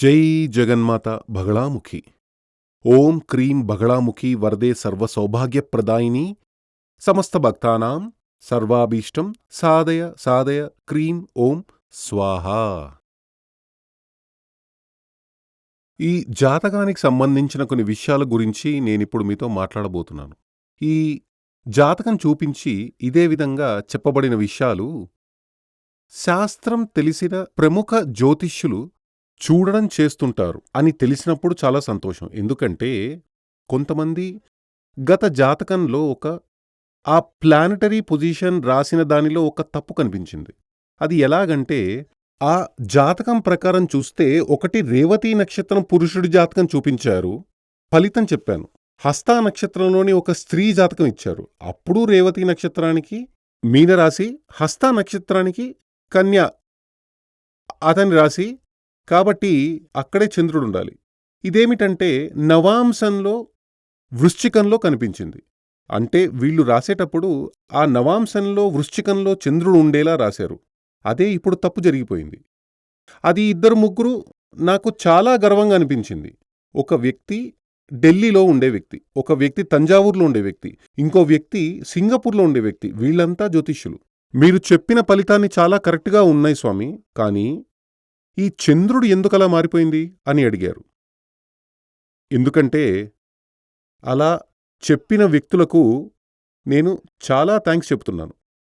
జై జగన్మాత బగళాముఖి. ఓం క్రీం బగళాముఖి వరదే సర్వసౌభాగ్యప్రదాయిని. సమస్త భక్తానాం సర్వాభీష్టం సాధయ సాధయ క్రీం ఓం స్వాహా. ఈ జాతకానికి సంబంధించిన కొన్ని విషయాల గురించి నేనిప్పుడు మీతో మాట్లాడబోతున్నాను. ఈ జాతకం చూపించి ఇదే విధంగా చెప్పబడిన విషయాలు శాస్త్రం తెలిసిన ప్రముఖ జ్యోతిష్యులు చూడడం చేస్తుంటారు అని తెలిసినప్పుడు చాలా సంతోషం. ఎందుకంటే కొంతమంది గత జాతకంలో ఒక ఆ ప్లానటరీ పొజిషన్ రాసిన దానిలో ఒక తప్పు కనిపించింది. అది ఎలాగంటే ఆ జాతకం ప్రకారం చూస్తే ఒకటి రేవతి నక్షత్రం పురుషుడి జాతకం చూపించారు. ఫలితం చెప్పాను. హస్తా నక్షత్రంలోని ఒక స్త్రీ జాతకం ఇచ్చారు. అప్పుడు రేవతి నక్షత్రానికి మీనరాశి హస్తా నక్షత్రానికి కన్య అతని రాశి కాబట్టి అక్కడే చంద్రుడు ఉండాలి ఇదేమిటంటే నవాంశంలో వృశ్చికంలో కనిపించింది. అంటే వీళ్ళు రాసేటప్పుడు ఆ నవాంశంలో వృశ్చికంలో చంద్రుడు ఉండేలా రాశారు. అదే ఇప్పుడు తప్పు జరిగిపోయింది. అది ఇద్దరు ముగ్గురు నాకు చాలా గర్వంగా అనిపించింది. ఒక వ్యక్తి ఢిల్లీలో ఉండే వ్యక్తి ఒక వ్యక్తి తంజావూరులో ఉండే వ్యక్తి ఇంకో వ్యక్తి సింగపూర్లో ఉండే వ్యక్తి వీళ్ళంతా జ్యోతిష్యులు. మీరు చెప్పిన ఫలితాన్ని చాలా కరెక్ట్గా ఉన్నాయి స్వామి కానీ ఈ చంద్రుడు ఎందుకలా మారిపోయింది? అని అడిగారు. ఎందుకంటే అలా చెప్పిన వ్యక్తులకు నేను చాలా థ్యాంక్స్ చెప్తున్నాను.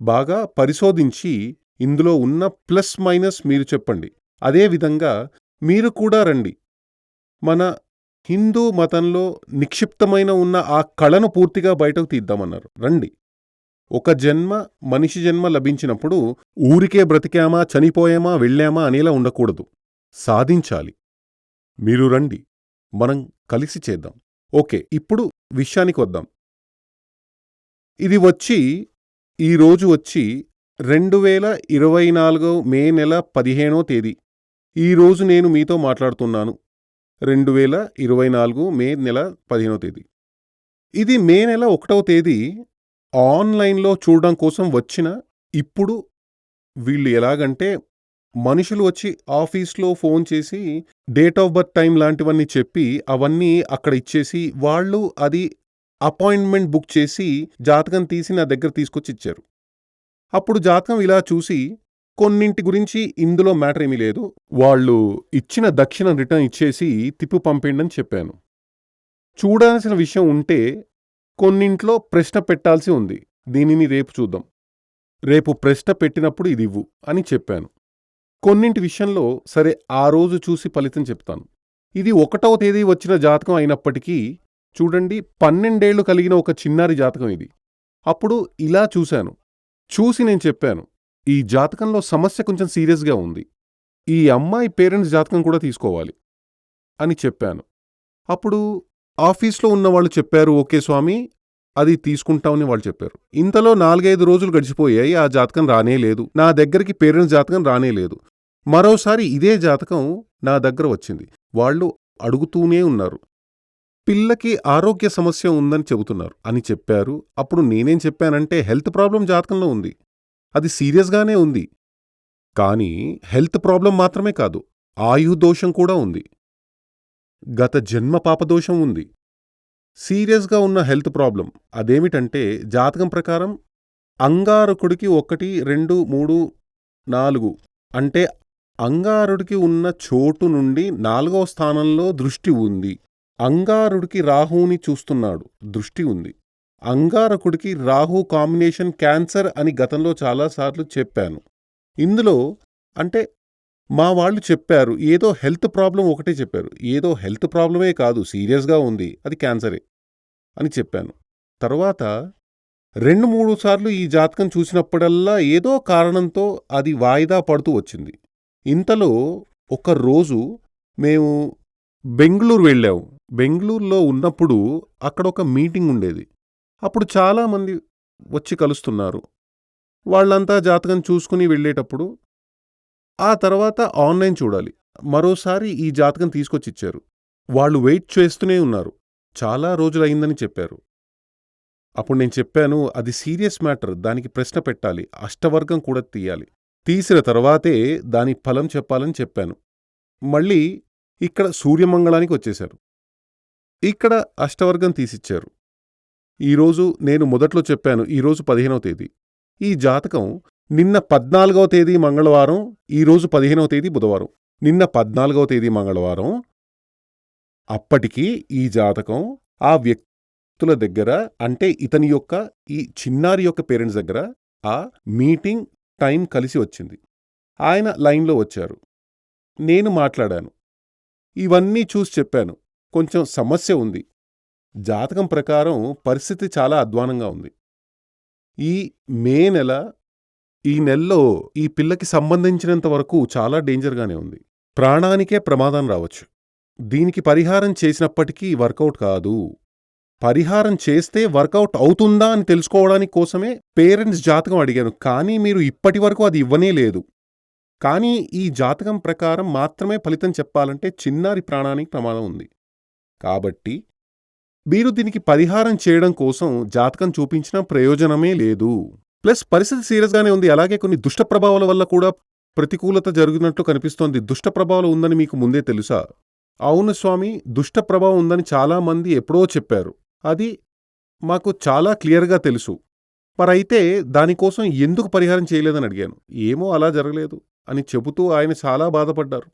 బాగా పరిశోధించి ఇందులో ఉన్న ప్లస్ మైనస్ మీరు చెప్పండి. అదేవిధంగా మీరు కూడా రండి. మన హిందూ మతంలో నిక్షిప్తమైన ఉన్న ఆ కళను పూర్తిగా బయటకు తీద్దామన్నారు. రండి. ఒక జన్మ మనిషి జన్మ లభించినప్పుడు ఊరికే బ్రతికామా చనిపోయామా వెళ్ళామా అనేలా ఉండకూడదు. సాధించాలి. మీరు రండి. మనం కలిసి చేద్దాం. ఓకే ఇప్పుడు విషయానికి వద్దాం. ఇది వచ్చి ఈరోజు వచ్చి రెండు వేల ఇరవై నాలుగో మే నెల పదిహేనో తేదీ. ఈరోజు నేను మీతో మాట్లాడుతున్నాను. రెండు వేల ఇరవై నాలుగు మే నెల పదిహేనో తేదీ. ఇది మే నెల ఒకటవ తేదీ ఆన్లైన్లో చూడడం కోసం వచ్చిన ఇప్పుడు వీళ్ళు ఎలాగంటే మనుషులు వచ్చి ఆఫీస్లో ఫోన్ చేసి డేట్ ఆఫ్ బర్త్ టైం లాంటివన్నీ చెప్పి అవన్నీ అక్కడ ఇచ్చేసి వాళ్ళు అది అపాయింట్మెంట్ బుక్ చేసి జాతకం తీసి నా దగ్గర తీసుకొచ్చి ఇచ్చారు. అప్పుడు జాతకం ఇలా చూసి కొన్నింటి గురించి ఇందులో మ్యాటర్ ఏమీ లేదు. వాళ్ళు ఇచ్చిన దక్షిణ రిటర్న్ ఇచ్చేసి తిప్పు పంపిండని చెప్పాను. చూడాల్సిన విషయం ఉంటే కొన్నింట్లో ప్రశ్న పెట్టాల్సి ఉంది. దీనిని రేపు చూద్దాం. రేపు ప్రశ్న పెట్టినప్పుడు ఇది ఇవ్వు అని చెప్పాను. కొన్నింటి విషయంలో సరే ఆ రోజు చూసి ఫలితం చెప్తాను. ఇది ఒకటవ తేదీ వచ్చిన జాతకం అయినప్పటికీ చూడండి పన్నెండేళ్ళు కలిగిన ఒక చిన్నారి జాతకం ఇది. అప్పుడు ఇలా చూశాను. చూసి నేను చెప్పాను ఈ జాతకంలో సమస్య కొంచెం సీరియస్గా ఉంది. ఈ అమ్మాయి పేరెంట్స్ జాతకం కూడా తీసుకోవాలి అని చెప్పాను. అప్పుడు ఆఫీస్లో ఉన్నవాళ్ళు చెప్పారు ఓకే స్వామి అది తీసుకుంటామని వాళ్ళు చెప్పారు. ఇంతలో నాలుగైదు రోజులు గడిచిపోయాయి ఆ జాతకం రానే లేదు. నా దగ్గరికి పేరెంట్స్ జాతకం రానే లేదు. మరోసారి ఇదే జాతకం నా దగ్గర వచ్చింది. వాళ్ళు అడుగుతూనే ఉన్నారు. పిల్లకి ఆరోగ్య సమస్య ఉందని చెబుతున్నారు అని చెప్పారు. అప్పుడు నేనేం చెప్పానంటే హెల్త్ ప్రాబ్లం జాతకంలో ఉంది. అది సీరియస్గానే ఉంది. కానీ హెల్త్ ప్రాబ్లం మాత్రమే కాదు ఆయు దోషం కూడా ఉంది. గత జన్మ పాపదోషం ఉంది. సీరియస్గా ఉన్న హెల్త్ ప్రాబ్లం అదేమిటంటే జాతకం ప్రకారం అంగారకుడికి ఒకటి రెండు మూడు నాలుగు అంటే అంగారుడికి ఉన్న చోటు నుండి నాలుగవ స్థానంలో దృష్టి ఉంది. అంగారుడికి రాహుని చూస్తున్నాడు. దృష్టి ఉంది. అంగారకుడికి రాహు కాంబినేషన్ క్యాన్సర్ అని గతంలో చాలాసార్లు చెప్పాను. ఇందులో అంటే మా వాళ్ళు చెప్పారు ఏదో హెల్త్ ప్రాబ్లం ఒకటే చెప్పారు. ఏదో హెల్త్ ప్రాబ్లమే కాదు సీరియస్గా ఉంది అది క్యాన్సరే అని చెప్పాను. తర్వాత రెండు మూడు సార్లు ఈ జాతకం చూసినప్పుడల్లా ఏదో కారణంతో అది వాయిదా పడుతూ వచ్చింది. ఇంతలో ఒక రోజు మేము బెంగళూరు వెళ్ళాము. బెంగళూరులో ఉన్నప్పుడు అక్కడ ఒక మీటింగ్ ఉండేది. అప్పుడు చాలామంది వచ్చి కలుస్తున్నారు. వాళ్ళంతా జాతకం చూసుకుని వెళ్ళేటప్పుడు ఆ తర్వాత ఆన్లైన్ చూడాలి. మరోసారి ఈ జాతకం తీసుకొచ్చి ఇచ్చారు వాళ్ళు వెయిట్ చేస్తూనే ఉన్నారు. చాలా రోజులైందని చెప్పారు. అప్పుడు నేను చెప్పాను అది సీరియస్ మ్యాటర్ దానికి ప్రశ్న పెట్టాలి అష్టవర్గం కూడా తీయాలి. తీసిన తర్వాతే దాని ఫలం చెప్పాలని చెప్పాను. మళ్ళీ ఇక్కడ సూర్యమంగళానికి వచ్చేశారు. ఇక్కడ అష్టవర్గం తీసిచ్చారు. ఈరోజు నేను మొదట్లో చెప్పాను ఈరోజు పదిహేనవ తేదీ. ఈ జాతకం నిన్న పద్నాలుగవ తేదీ మంగళవారం ఈరోజు పదిహేనవ తేదీ బుధవారం. నిన్న పద్నాలుగవ తేదీ మంగళవారం. అప్పటికి ఈ జాతకం ఆ వ్యక్తుల దగ్గర అంటే ఇతని యొక్క ఈ చిన్నారి యొక్క పేరెంట్స్ దగ్గర ఆ మీటింగ్ టైం కలిసి వచ్చింది. ఆయన లైన్లో వచ్చారు. నేను మాట్లాడాను. ఇవన్నీ చూసి చెప్పాను. కొంచెం సమస్య ఉంది. జాతకం ప్రకారం పరిస్థితి చాలా అధ్వానంగా ఉంది. ఈ మే నెల ఈ నెలలో ఈ పిల్లకి సంబంధించినంత వరకు చాలా డేంజర్గానే ఉంది. ప్రాణానికే ప్రమాదం రావచ్చు. దీనికి పరిహారం చేసినప్పటికీ వర్కౌట్ కాదు. పరిహారం చేస్తే వర్కౌట్ అవుతుందా అని తెలుసుకోవడానికి కోసమే పేరెంట్స్ జాతకం అడిగాను. కానీ మీరు ఇప్పటి వరకు అది ఇవ్వనే లేదు. కానీ ఈ జాతకం ప్రకారం మాత్రమే ఫలితం చెప్పాలంటే చిన్నారి ప్రాణానికి ప్రమాదం ఉంది. కాబట్టి మీరు దీనికి పరిహారం చేయడం కోసం జాతకం చూపించిన ప్రయోజనమే లేదు. ప్లస్ పరిస్థితి సీరియస్గానే ఉంది. అలాగే కొన్ని దుష్ట ప్రభావాల వల్ల కూడా ప్రతికూలత జరుగుతున్నట్లు కనిపిస్తోంది. దుష్ట ప్రభావం ఉందని మీకు ముందే తెలుసా? అవును స్వామి దుష్ట ప్రభావం ఉందని చాలామంది ఎప్పుడో చెప్పారు. అది మాకు చాలా క్లియర్గా తెలుసు. మరైతే దానికోసం ఎందుకు పరిహారం చేయలేదని అడిగాను. ఏమో అలా జరగలేదు అని చెబుతూ ఆయన చాలా బాధపడ్డారు.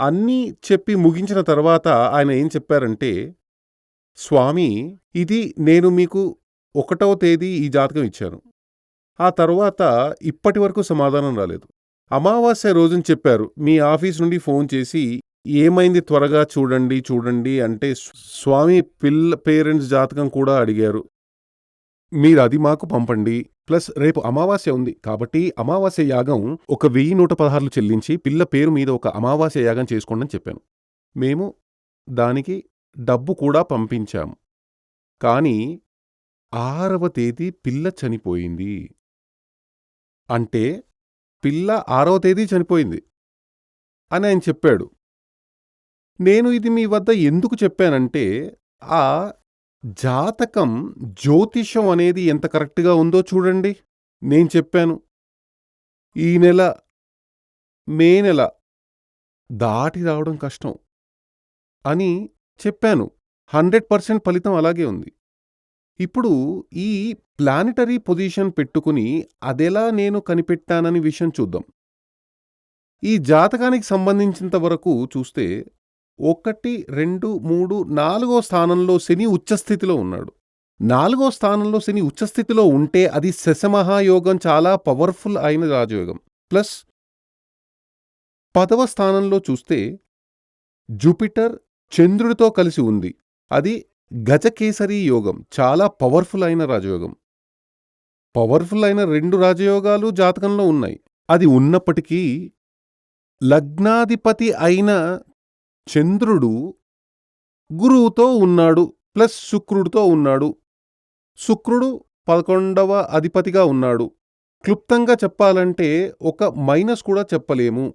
అన్నీ చెప్పి ముగించిన తర్వాత ఆయన ఏం చెప్పారంటే స్వామి ఇది నేను మీకు ఒకటవ తేదీ ఈ జాతకం ఇచ్చాను. ఆ తర్వాత ఇప్పటి వరకు సమాధానం రాలేదు. అమావాస్య రోజున చెప్పారు మీ ఆఫీస్ నుండి ఫోన్ చేసి ఏమైంది త్వరగా చూడండి చూడండి అంటే స్వామి పిల్ల పేరెంట్స్ జాతకం కూడా అడిగారు. మీరు అది మాకు పంపండి ప్లస్ రేపు అమావాస్య ఉంది కాబట్టి అమావాస్య యాగం ఒక వెయ్యి నూట పదహారులు చెల్లించి పిల్ల పేరు మీద ఒక అమావాస్య యాగం చేసుకోండి అని చెప్పాను. మేము దానికి డబ్బు కూడా పంపించాము కానీ ఆరవ తేదీ పిల్ల చనిపోయింది. అంటే పిల్ల ఆరవ తేదీ చనిపోయింది అని ఆయన చెప్పాడు. నేను ఇది మీ వద్ద ఎందుకు చెప్పానంటే ఆ జాతకం జ్యోతిషం అనేది ఎంత కరెక్ట్గా ఉందో చూడండి. నేను చెప్పాను. ఈ నెల మే నెల దాటి రావడం కష్టం అని చెప్పాను. హండ్రెడ్ పర్సెంట్ ఫలితం అలాగే ఉంది. ఇప్పుడు ఈ ప్లానిటరీ పొజిషన్ పెట్టుకుని అదెలా నేను కనిపెట్టానని విషయం చూద్దాం. ఈ జాతకానికి సంబంధించినంత వరకు చూస్తే ఒకటి రెండు మూడు నాలుగో స్థానంలో శని ఉచ్చస్థితిలో ఉన్నాడు. నాలుగో స్థానంలో శని ఉచ్చస్థితిలో ఉంటే అది శశమహాయోగం చాలా పవర్ఫుల్ అయిన రాజయోగం. ప్లస్ పదవ స్థానంలో చూస్తే జూపిటర్ చంద్రుడితో కలిసి ఉంది. అది గజకేసరి యోగం చాలా పవర్ఫుల్ అయిన రాజయోగం. పవర్ఫుల్ అయిన రెండు రాజయోగాలు జాతకంలో ఉన్నాయి. అది ఉన్నప్పటికీ లగ్నాధిపతి అయిన చంద్రుడు గురువుతో ఉన్నాడు ప్లస్ శుక్రుడితో ఉన్నాడు. శుక్రుడు పదకొండవ అధిపతిగా ఉన్నాడు. క్లుప్తంగా చెప్పాలంటే ఒక మైనస్ కూడా చెప్పలేము.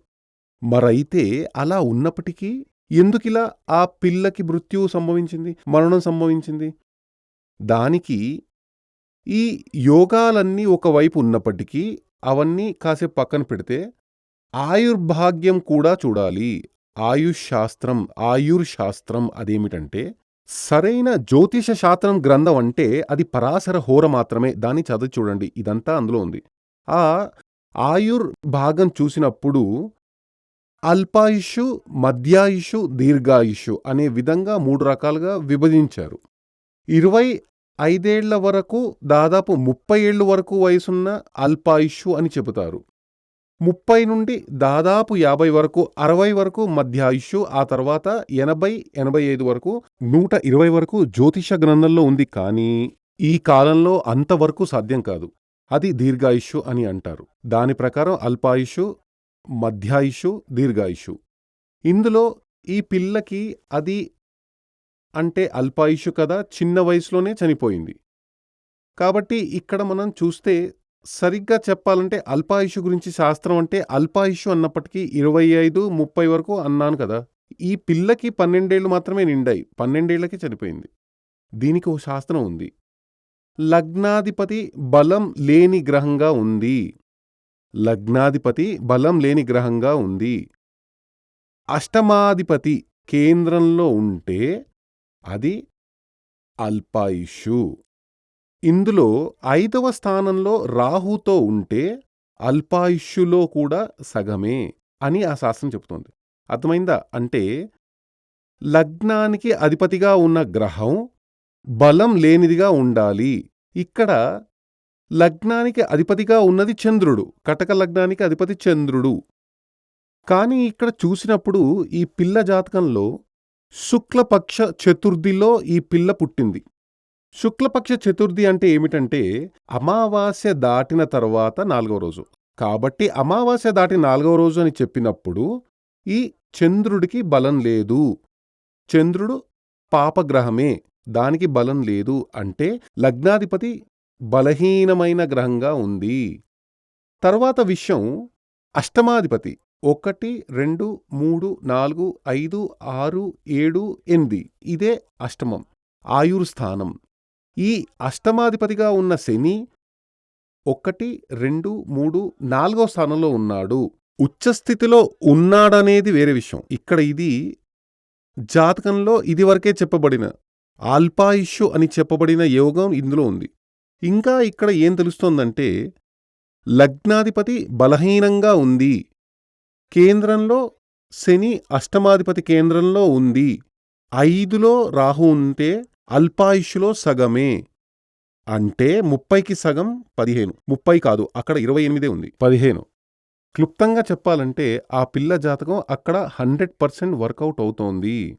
మరైతే అలా ఉన్నప్పటికీ ఎందుకిలా ఆ పిల్లకి మృత్యువు సంభవించింది మరణం సంభవించింది? దానికి ఈ యోగాలన్నీ ఒకవైపు ఉన్నప్పటికీ అవన్నీ కాసేపు పక్కన పెడితే ఆయుర్భాగ్యం కూడా చూడాలి. ఆయుష్ శాస్త్రం ఆయుర్ శాస్త్రం అదేమిటంటే సరైన జ్యోతిష శాస్త్రం గ్రంథం అంటే అది పరాశర హోర మాత్రమే. దాన్ని చదివి చూడండి. ఇదంతా అందులో ఉంది. ఆ ఆయుర్ భాగం చూసినప్పుడు అల్పాయుషు మధ్యాయుషు దీర్ఘాయుషు అనే విధంగా మూడు రకాలుగా విభజించారు. ఇరవై ఐదేళ్ళ వరకు దాదాపు ముప్పై ఏళ్ళు వరకు వయసున్న అల్పాయుషు అని చెబుతారు. ముప్పై నుండి దాదాపు యాభై వరకు అరవై వరకు మధ్యాయుషు ఆ తర్వాత ఎనభై ఎనభై ఐదు వరకు నూట ఇరవై వరకు జ్యోతిష గ్రంథంలో ఉంది కానీ ఈ కాలంలో అంతవరకు సాధ్యం కాదు. అది దీర్ఘాయుషు అని అంటారు. దాని ప్రకారం అల్పాయుషు మధ్యాయుషు దీర్ఘాయుషు. ఇందులో ఈ పిల్లకి అది అంటే అల్పాయుషు కదా చిన్న వయసులోనే చనిపోయింది. కాబట్టి ఇక్కడ మనం చూస్తే సరిగ్గా చెప్పాలంటే అల్పాయుషు గురించి శాస్త్రం అంటే అల్పాయుషు అన్నప్పటికీ ఇరవై ఐదు ముప్పై వరకు అన్నాను కదా. ఈ పిల్లకి పన్నెండేళ్ళు మాత్రమే నిండాయి. పన్నెండేళ్ళకి చనిపోయింది. దీనికి ఓ శాస్త్రం ఉంది. లగ్నాధిపతి బలం లేని గ్రహంగా ఉంది. లగ్నాధిపతి బలం లేని గ్రహంగా ఉంది అష్టమాధిపతి కేంద్రంలో ఉంటే అది అల్పాయుషు ఇందులో ఐదవ స్థానంలో రాహుతో ఉంటే అల్పాయుష్యులో కూడా సగమే అని ఆ శాస్త్రం చెబుతోంది అర్థమైందా? అంటే లగ్నానికి అధిపతిగా ఉన్న గ్రహం బలం లేనిదిగా ఉండాలి. ఇక్కడ లగ్నానికి అధిపతిగా ఉన్నది చంద్రుడు. కటక లగ్నానికి అధిపతి చంద్రుడు. కానీ ఇక్కడ చూసినప్పుడు ఈ పిల్ల జాతకంలో శుక్లపక్ష చతుర్థిలో ఈ పిల్ల పుట్టింది. శుక్లపక్ష చతుర్థి అంటే ఏమిటంటే అమావాస్య దాటిన తర్వాత నాలుగవ రోజు. కాబట్టి అమావాస్య దాటి నాలుగవ రోజు అని చెప్పినప్పుడు ఈ చంద్రుడికి బలం లేదు. చంద్రుడు పాపగ్రహమే. దానికి బలం లేదు అంటే లగ్నాధిపతి బలహీనమైన గ్రహంగా ఉంది. తర్వాత విషయం అష్టమాధిపతి ఒకటి, రెండు, మూడు, నాలుగు, ఐదు, ఆరు, ఏడు, ఎనిమిది ఇదే అష్టమం. ఆయుర్స్థానం. ఈ అష్టమాధిపతిగా ఉన్న శని ఒకటి, రెండు, మూడు, నాలుగో స్థానంలో ఉన్నాడు. ఉచ్చస్థితిలో ఉన్నాడనేది వేరే విషయం. ఇక్కడ ఇది జాతకంలో ఇదివరకే చెప్పబడిన ఆల్పాయుష్యు అని చెప్పబడిన యోగం ఇందులో ఉంది. ఇంకా ఇక్కడ ఏం తెలుస్తోందంటే లగ్నాధిపతి బలహీనంగా ఉంది. కేంద్రంలో శని అష్టమాధిపతి కేంద్రంలో ఉంది. ఐదులో రాహు ఉంటే అల్పాయుషులో సగమే. అంటే ముప్పైకి సగం పదిహేను. ముప్పై కాదు అక్కడ ఇరవై ఎనిమిదే ఉంది. పదిహేను. క్లుప్తంగా చెప్పాలంటే ఆ పిల్ల జాతకం అక్కడ హండ్రెడ్ పర్సెంట్ వర్కౌట్ అవుతోంది.